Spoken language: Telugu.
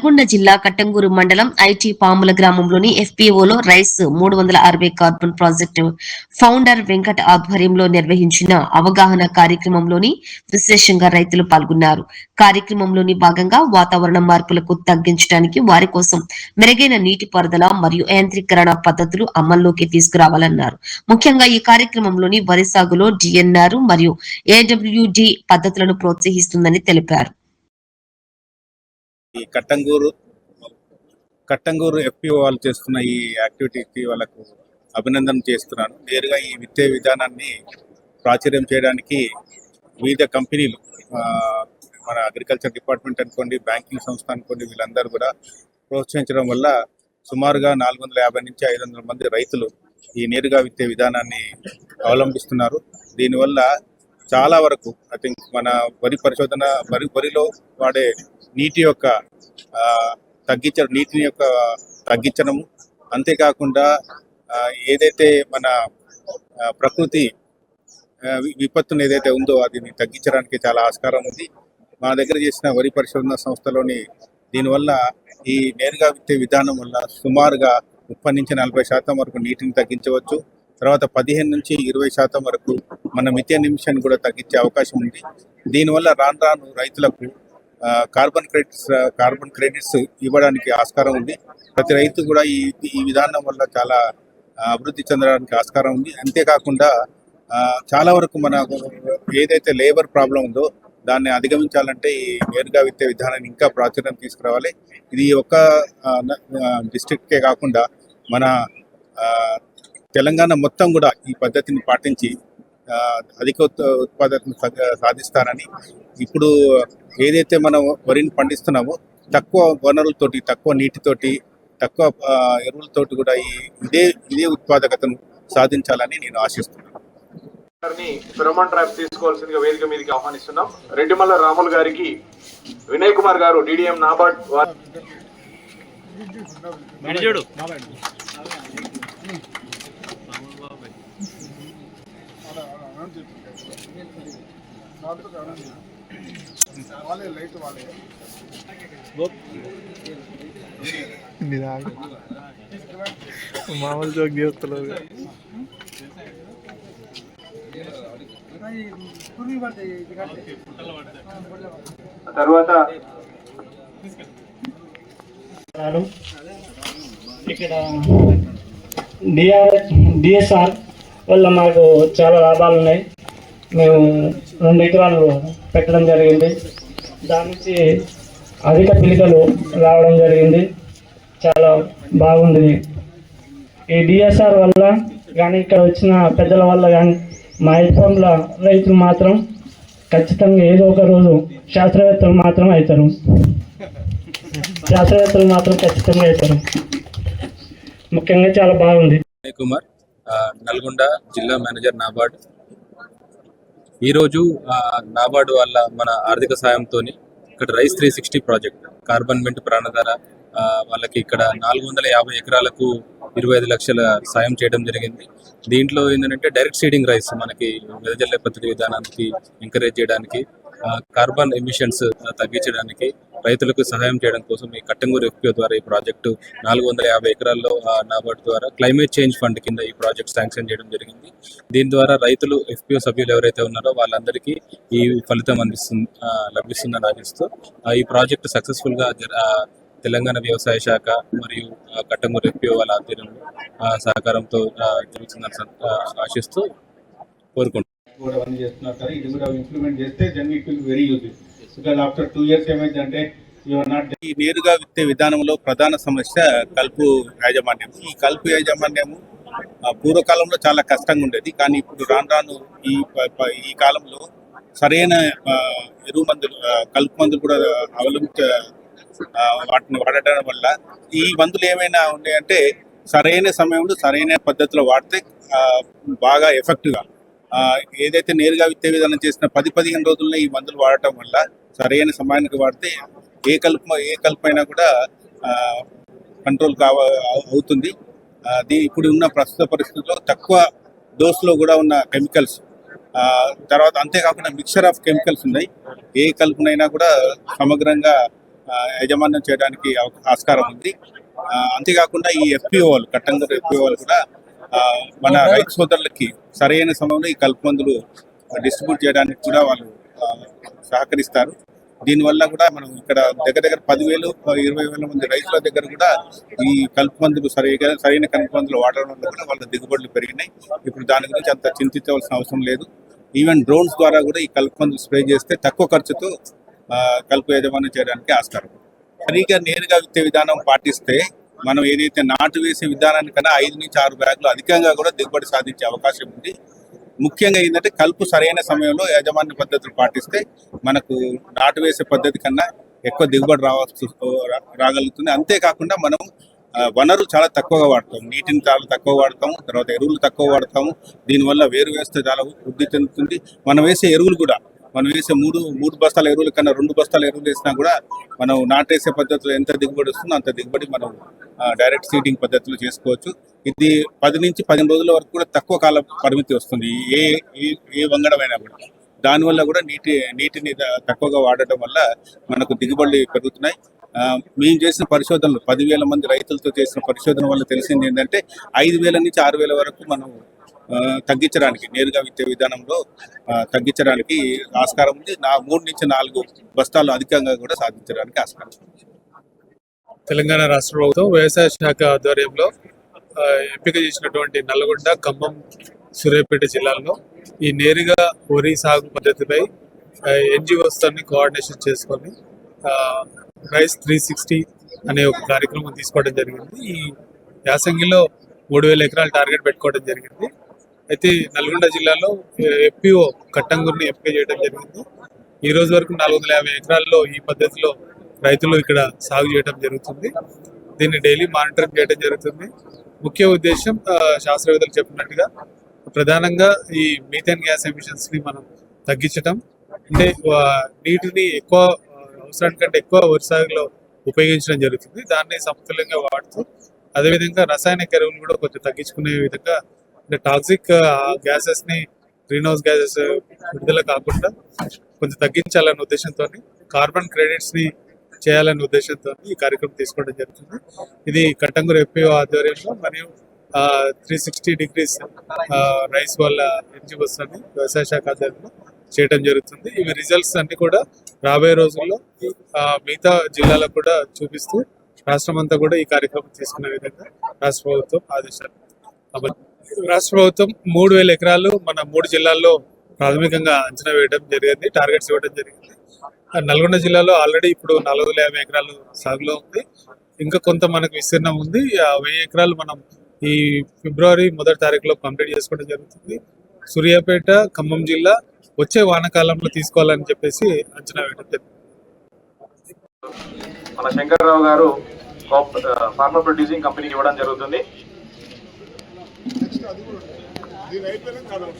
నల్గొండ జిల్లా కట్టంగూరు మండలం ఐటీ పాముల గ్రామంలోని ఎఫ్పిఓలో రైస్ మూడు వందల అరవై కార్బన్ ప్రాజెక్టు ఫౌండర్ వెంకట్ ఆధ్వర్యంలో నిర్వహించిన అవగాహన కార్యక్రమంలోని విశేషంగా రైతులు పాల్గొన్నారు. కార్యక్రమంలోని భాగంగా వాతావరణ మార్పులకు తగ్గించడానికి వారి కోసం మెరుగైన నీటిపారుదల మరియు యాంత్రీకరణ పద్ధతులు అమల్లోకి తీసుకురావాలన్నారు. ముఖ్యంగా ఈ కార్యక్రమంలోని వరి సాగులో డిఎన్ఆర్ మరియు ఏడబ్ల్యూడి పద్ధతులను ప్రోత్సహిస్తుందని తెలిపారు. ఈ కట్టంగూరు కట్టంగూరు ఎఫ్పిఓ వాళ్ళు చేస్తున్న ఈ యాక్టివిటీకి వాళ్ళకు అభినందన చేస్తున్నాను. నేరుగా ఈ విద్యా విధానాన్ని ప్రాచుర్యం చేయడానికి వివిధ కంపెనీలు మన అగ్రికల్చర్ డిపార్ట్మెంట్ అనుకోండి బ్యాంకింగ్ సంస్థ అనుకోండి వీళ్ళందరూ కూడా ప్రోత్సహించడం వల్ల సుమారుగా నాలుగు వందల యాభై నుంచి ఐదు వందల మంది రైతులు ఈ నేరుగా విత్తే విధానాన్ని అవలంబిస్తున్నారు. దీనివల్ల చాలా వరకు ఐ థింక్ మన వరి పరిశోధన వరి వరిలో వాడే నీటి యొక్క తగ్గించడం నీటిని యొక్క తగ్గించడము. అంతేకాకుండా ఏదైతే మన ప్రకృతి విపత్తును ఏదైతే ఉందో అది తగ్గించడానికి చాలా ఆస్కారం ఉంది. మా దగ్గర చేసిన వరి పరిశోధన సంస్థలోని దీనివల్ల ఈ నేరుగా విత్తే విధానం వల్ల సుమారుగా ముప్పై నుంచి నలభై శాతం వరకు నీటిని తగ్గించవచ్చు. తర్వాత పదిహేను నుంచి ఇరవై శాతం వరకు మన మిథే నిమిషాన్ని కూడా తగ్గించే అవకాశం ఉంది. దీనివల్ల రాను రాను రైతులకు కార్బన్ క్రెడిట్స్ కార్బన్ క్రెడిట్స్ ఇవ్వడానికి ఆస్కారం ఉంది. ప్రతి రైతు కూడా ఈ ఈ విధానం వల్ల చాలా అభివృద్ధి చెందడానికి ఆస్కారం ఉంది. అంతేకాకుండా చాలా వరకు మన ఏదైతే లేబర్ ప్రాబ్లం ఉందో దాన్ని అధిగమించాలంటే ఈ నేరుగా విత్తే విధానాన్ని ఇంకా ప్రాచుర్యం తీసుకురావాలి. ఇది ఒక డిస్ట్రిక్ట్కే కాకుండా మన ఆ, తెలంగాణ మొత్తం కూడా ఈ పద్ధతిని పాటించి అధిక ఉత్- ఉత్పాదకతను సాధిస్తారని ఇప్పుడు ఏదైతే మనం వరిని పండిస్తున్నామో తక్కువ వనరులతోటి తక్కువ నీటితోటి తక్కువ ఎరువులతోటి కూడా ఈ ఇదే ఇదే ఉత్పాదకతను సాధించాలని నేను ఆశిస్తున్నాను. గారిని ఫిరమోన్ ట్రాప్ తీసుకోవాల్సిందిగా వేదిక మీదకి ఆహ్వానిస్తున్నాం. రెడ్డిమల్ల రాములు గారికి వినయ్ కుమార్ గారు డిడిఎం నాబార్డ్ వారి మామూలు జోక్ చేస్తలేదు. తర్వాత ఇక్కడ డిఆర్ డిఎస్ఆర్ వల్ల మాకు చాలా లాభాలు ఉన్నాయి. మేము రెండు ఎకరాలు పెట్టడం జరిగింది. దాని నుంచి అధిక పిలికలు రావడం జరిగింది. చాలా బాగుంది. ఈ డిఎస్ఆర్ వల్ల కానీ ఇక్కడ వచ్చిన పెద్దల వల్ల కానీ మా ఎల్పంల రైతులు మాత్రం ఖచ్చితంగా ఏదో ఒక రోజు శాస్త్రవేత్తలు మాత్రం అవుతారు. శాస్త్రవేత్తలు మాత్రం ఖచ్చితంగా అవుతారు. ముఖ్యంగా చాలా బాగుంది. కుమార్ నల్గొండ జిల్లా మేనేజర్ నాబార్డ్. ఈరోజు నాబార్డు వల్ల మన ఆర్థిక సాయంతో ఇక్కడ rice three sixty project carbon mint Pranadhara వాళ్ళకి ఇక్కడ నాలుగు వందల యాభై ఎకరాలకు ఇరవై ఐదు లక్షల సాయం చేయడం జరిగింది. దీంట్లో ఏంటంటే డైరెక్ట్ సీడింగ్ రైస్ మనకి వెదజల్లే పద్ధతి విధానానికి ఎంకరేజ్ చేయడానికి కార్బన్ ఎమిషన్స్ తగ్గించడానికి రైతులకు సహాయం చేయడం కోసం ఈ కట్టంగూరు ఎఫ్పిఓ ద్వారా ఈ ప్రాజెక్టు నాలుగు వందల యాభై ఎకరాల్లో నాబార్డు ద్వారా క్లైమేట్ చేంజ్ ఫండ్ కింద ఈ ప్రాజెక్ట్ శాంక్షన్ చేయడం జరిగింది. దీని ద్వారా రైతులు ఎఫ్పిఓ సభ్యులు ఎవరైతే ఉన్నారో వాళ్ళందరికీ ఈ ఫలితం అందిస్తుంది లభిస్తుందని ఆశిస్తూ ఈ ప్రాజెక్టు సక్సెస్ఫుల్గా తెలంగాణ వ్యవసాయ శాఖ మరియు ఆ, కట్టంగూరు ఎఫ్పిఓ వాళ్ళ ఆధ్వర్యంలో సహకారంతో జరుగుతుందని ఆశిస్తూ కోరుకుంటున్నాను కూడా అవన్నీ చేస్తున్నారు. సార్ ఇది కూడా ఇంప్లిమెంట్ చేస్తే then it will very use because after two years ఏమైందంటే ఈ నేరుగా విత్తే విధానంలో ప్రధాన సమస్య కలుపు యాజమాన్యం. ఈ కలుపు యాజమాన్యము పూర్వకాలంలో చాలా కష్టంగా ఉండేది. కానీ ఇప్పుడు రాను రాను ఈ ఈ కాలంలో సరైన ఎరువు మందులు కలుపు మందులు కూడా అవలంబించ వాటిని వాడటం వల్ల ఈ మందులు ఏమైనా ఉన్నాయంటే సరైన సమయంలో సరైన పద్ధతిలో వాడితే బాగా ఎఫెక్టివ్గా ఏదైతే నేరుగా విత్తే విధానం చేసిన పది పదిహేను రోజుల్లో ఈ మందులు వాడటం వల్ల సరైన సమయానికి వాడితే ఏ కలుపు ఏ కలుపు అయినా కూడా కంట్రోల్ కావ అవుతుంది. దీ ఇప్పుడు ఉన్న ప్రస్తుత పరిస్థితుల్లో తక్కువ డోస్లో కూడా ఉన్న కెమికల్స్ తర్వాత అంతేకాకుండా మిక్సర్ ఆఫ్ కెమికల్స్ ఉన్నాయి. ఏ కలుపునైనా కూడా సమగ్రంగా యజమాన్యం చేయడానికి ఆస్కారం ఉంది. అంతేకాకుండా ఈ ఎఫ్పిఓలు కట్టంగూరు ఎఫ్పిఓలు కూడా మన రైతు సోదరులకి సరైన సమయంలో ఈ కలుపు మందులు డిస్ట్రిబ్యూట్ చేయడానికి కూడా వాళ్ళు సహకరిస్తారు. దీనివల్ల కూడా మనం ఇక్కడ దగ్గర దగ్గర పదివేలు ఇరవై వేల మంది రైతుల దగ్గర కూడా ఈ కలుపు మందులు సరిగా సరైన కలుపు మందులు వాడడం వల్ల కూడా వాళ్ళ దిగుబడులు పెరిగినాయి. ఇప్పుడు దాని గురించి అంత చింతించవలసిన అవసరం లేదు. ఈవెన్ డ్రోన్స్ ద్వారా కూడా ఈ కలుపు మందులు స్ప్రే చేస్తే తక్కువ ఖర్చుతో కలుపు యజమానం చేయడానికి ఆస్కారం. సరిగా నేరుగా విత్తే విధానం పాటిస్తే మనం ఏదైతే నాటు వేసే విధానానికన్నా ఐదు నుంచి ఆరు బ్యాగులు అధికంగా కూడా దిగుబడి సాధించే అవకాశం ఉంది. ముఖ్యంగా ఏంటంటే కలుపు సరైన సమయంలో యాజమాన్య పద్ధతులు పాటిస్తే మనకు నాటు వేసే పద్ధతి కన్నా ఎక్కువ దిగుబడి రావచ్చు రాగలుగుతుంది. అంతేకాకుండా మనం వనరు చాలా తక్కువగా వాడతాం నీటిని చాలా తక్కువ వాడతాము. తర్వాత ఎరువులు తక్కువ వాడతాము. దీనివల్ల వేరు వేస్తే చాలా వృద్ధి చెందుతుంది. మనం వేసే ఎరువులు కూడా మనం వేసే మూడు మూడు బస్తాల ఎరువుల కన్నా రెండు బస్తాల ఎరువులు వేసినా కూడా మనం నాటేసే పద్ధతిలో ఎంత దిగుబడి వస్తుందో అంత దిగుబడి మనం డైరెక్ట్ సీడింగ్ పద్ధతిలో చేసుకోవచ్చు. ఇది పది నుంచి పదిహేను రోజుల వరకు కూడా తక్కువ కాల పరిమితి వస్తుంది. ఏ ఏ ఏ వంగడమైనా కూడా. దానివల్ల కూడా నీటి నీటిని తక్కువగా వాడటం వల్ల మనకు దిగుబడులు పెరుగుతున్నాయి. ఆ, మేము చేసిన పరిశోధనలు పదివేల మంది రైతులతో చేసిన పరిశోధన వల్ల తెలిసింది ఏంటంటే ఐదు వేల నుంచి ఆరు వేల వరకు మనం తగ్గించడానికి నేరుగా విత్తే విధానంలో తగ్గించడానికి ఆస్కారం ఉంది. నా మూడు నుంచి నాలుగు బస్తాలు అధికంగా కూడా సాధించడానికి ఆస్కారం తెలంగాణ రాష్ట్ర ప్రభుత్వం వ్యవసాయ శాఖ ఆధ్వర్యంలో ఎంపిక చేసినటువంటి నల్గొండ ఖమ్మం సూర్యాపేట జిల్లాల్లో ఈ నేరుగా వరి సాగు పద్ధతిపై ఎన్జిఓస్ కోఆర్డినేషన్ చేసుకొని రైస్ త్రీ సిక్స్టీ అనే ఒక కార్యక్రమం తీసుకోవడం జరిగింది. ఈ యాసంగిలో మూడు వేల ఎకరాలు టార్గెట్ పెట్టుకోవడం జరిగింది. అయితే నల్గొండ జిల్లాలో ఎఫ్పిఓ కట్టంగూరుని ఎంపిక చేయడం జరిగింది. ఈ రోజు వరకు నాలుగు వందల యాభై ఎకరాల్లో ఈ పద్ధతిలో రైతులు ఇక్కడ సాగు చేయడం జరుగుతుంది. దీన్ని డైలీ మానిటరింగ్ చేయడం జరుగుతుంది. ముఖ్య ఉద్దేశం శాస్త్రవేత్తలు చెప్పినట్టుగా ప్రధానంగా ఈ మీథేన్ గ్యాస్ ఎమిషన్స్ని మనం తగ్గించడం అంటే నీటిని ఎక్కువ అవసరానికంటే ఎక్కువ వరి సాగులో ఉపయోగించడం జరుగుతుంది. దాన్ని సమతుల్యంగా వాడుతూ అదేవిధంగా రసాయనిక ఎరువులు కూడా కొంచెం తగ్గించుకునే విధంగా అంటే టాక్సిక్ గ్యాసెస్ని గ్రీన్ హౌస్ గ్యాసెస్ విడుదల కాకుండా కొంచెం తగ్గించాలనే ఉద్దేశంతో కార్బన్ క్రెడిట్స్ని చేయాలనే ఉద్దేశంతో ఈ కార్యక్రమం తీసుకోవడం జరుగుతుంది. ఇది కట్టంగూరు ఎఫ్పిఓ ఆధ్వర్యంలో మరియు త్రీ సిక్స్టీ డిగ్రీస్ రైస్ వాళ్ళ ఎన్జిఓస్ అని వ్యవసాయ శాఖ ఆధ్వర్యంలో చేయడం జరుగుతుంది. ఇవి రిజల్ట్స్ అన్ని కూడా రాబోయే రోజుల్లో మిగతా జిల్లాలకు కూడా చూపిస్తూ రాష్ట్రం అంతా కూడా ఈ కార్యక్రమం తీసుకునే విధంగా రాష్ట్ర ప్రభుత్వం ఆదేశాలు అమలు రాష్ట్ర ప్రభుత్వం మూడు వేల ఎకరాలు మన మూడు జిల్లాల్లో ప్రాథమికంగా అంచనా వేయడం జరిగింది టార్గెట్స్ ఇవ్వడం జరిగింది. ఆ నల్గొండ జిల్లాలో ఆల్రెడీ ఇప్పుడు నాలుగు వందల యాభై ఎకరాలు సాగులో ఉంది. ఇంకా కొంత మనకు విస్తీర్ణం ఉంది. వెయ్యి ఎకరాలు మనం ఈ ఫిబ్రవరి మొదటి తారీఖులో కంప్లీట్ చేసుకోవడం జరుగుతుంది. సూర్యాపేట ఖమ్మం జిల్లా వచ్చే వానకాలంలో తీసుకోవాలని చెప్పేసి అంచనా వేయడం జరిగింది. మన శంకర్రావు గారు ఫార్మర్ ప్రొడ్యూసింగ్ కంపెనీకి ఇవ్వడం జరుగుతుంది. అది కూడా దీని అయిపోయినా కాలం